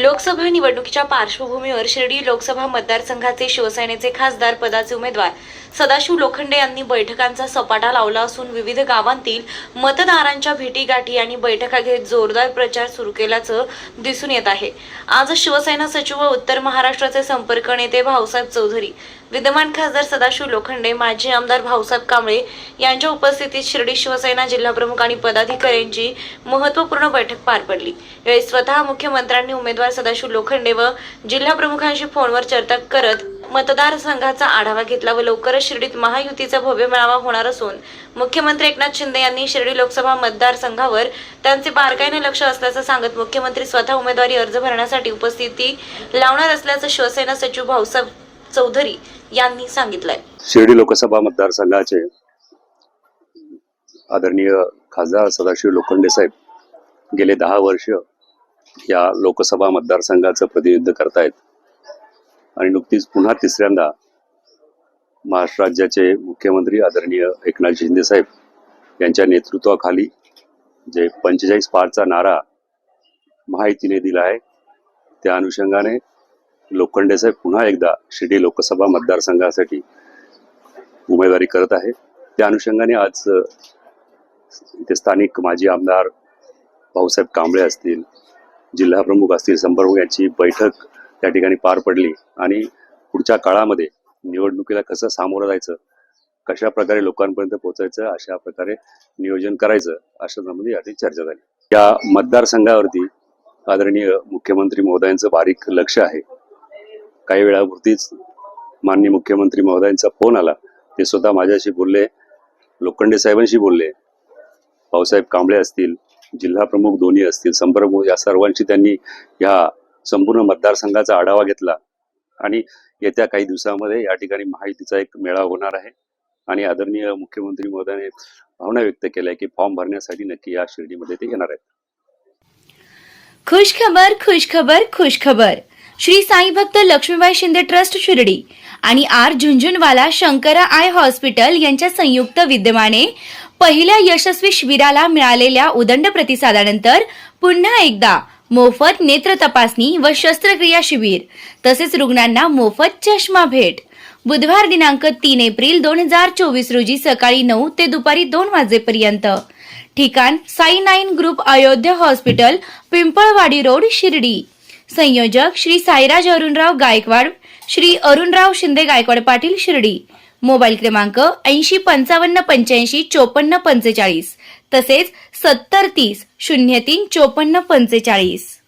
लोकसभा निवडणुकीच्या पार्श्वभूमीवर शिर्डी लोकसभा मतदारसंघाचे शिवसेनेचे खासदार पदाचे उमेदवार सदाशिव लोखंडे यांनी बैठकांचा सपाटा लावला असून विविध गावांतील मतदारांच्या भेटीगाठी आणि बैठका घेत जोरदार प्रचार सुरू केल्याचं दिसून येत आहे. आज शिवसेना सचिव व उत्तर महाराष्ट्राचे संपर्क नेते भाऊसाहेब चौधरी विद्यमान खासदार सदाशिव लोखंडे माजी आमदार भाऊसाहेब कांबळे यांच्या उपस्थितीत शिर्डी शिवसेना जिल्हाप्रमुख आणि पदाधिकाऱ्यांची महत्त्वपूर्ण बैठक पार पडली. यावेळी स्वतः मुख्यमंत्र्यांनी उमेदवार सदाशिव लोखंडे व जिल्हा प्रमुखांशी फोनवर चर्चा करत मतदारसंघाचा आढावा घेतला व लवकरच शिर्डीत महायुतीचा भव्य मेळावा होणार असून मुख्यमंत्री एकनाथ शिंदे यांनी शिर्डी लोकसभा मतदारसंघावर त्यांचे बारकाईने लक्ष असल्याचं सांगत मुख्यमंत्री स्वतः उमेदवारी अर्ज भरण्यासाठी उपस्थिती लावणार असल्याचं शिवसेना सचिव भाऊसाहेब चौधरी यांनी सांगितलंय. शिर्डी लोकसभा मतदारसंघाचे आदरणीय खासदार सदाशिव लोखंडे साहेब गेले दहा वर्ष या लोकसभा मतदारसंघाचं प्रतिनिधित्व करतायत. आणि नुकतीच पुन्हा तिसऱ्यांदा महाराष्ट्र राज्याचे मुख्यमंत्री आदरणीय एकनाथ शिंदे साहेब यांच्या नेतृत्वाखाली जे पंचेचाळीस पारचा नारा माहितीने दिला आहे त्या अनुषंगाने लोखंडे साहेब पुन्हा एकदा शिर्डी लोकसभा मतदारसंघासाठी उमेदवारी करत आहे. त्या अनुषंगाने आज इथे स्थानिक माजी आमदार भाऊसाहेब कांबळे असतील जिल्हा प्रमुख असतील संपर्क यांची बैठक त्या ठिकाणी पार पडली. आणि पुढच्या काळामध्ये निवडणुकीला कसं सामोरं जायचं कशा प्रकारे लोकांपर्यंत पोहोचायचं अशा प्रकारे नियोजन करायचं अशा संबंधी याची चर्चा झाली. या मतदारसंघावरती आदरणीय मुख्यमंत्री महोदयांचं बारीक लक्ष आहे. काही वेळापुरतीच माननीय मुख्यमंत्री महोदयांचा फोन आला. ते स्वतः माझ्याशी बोलले लोखंडे साहेबांशी बोलले. भाऊसाहेब कांबळे असतील जिल्हा प्रमुख दोन्ही असतील संपर्क या सर्वांशी त्यांनी ह्या संपूर्ण मतदारसंघाचा आढावा घेतला. आणि येत्या काही दिवसामध्ये या ठिकाणी माहितीचा एक मेळावा होणार आहे. आणि आदरणीय मुख्यमंत्री महोदयाने भावना व्यक्त केल्या की फॉर्म भरण्यासाठी नक्की या शिर्डीमध्ये ते येणार आहेत. खुश खबर खुश खबर खुश खबर. श्री साई भक्त लक्ष्मीबाई शिंदे ट्रस्ट शिर्डी आणि R Jhunjhunwala Shankara eye hospital यांच्या संयुक्त विद्यमाने पहिल्या यशस्वी शिबिराला मिळालेल्या उदंड प्रतिसादानंतर पुन्हा एकदा मोफत नेत्र तपासणी व शस्त्रक्रिया शिबिर तसेच रुग्णांना मोफत चष्मा भेट. बुधवार दिनांक तीन एप्रिल दोन हजार चोवीस रोजी सकाळी नऊ ते दुपारी दोन वाजेपर्यंत. ठिकाण Sai nine group Ayodhya hospital Pimpalwadi road Shirdi. संयोजक श्री साईराज अरुणराव गायकवाड श्री अरुणराव शिंदे गायकवाड पाटील शिर्डी. मोबाईल क्रमांक ऐंशी पंचावन्न पंच्याऐंशी चोपन्न पंचेचाळीस. तसेच सत्तर तीस शून्य तीन चोपन्न पंचेचाळीस.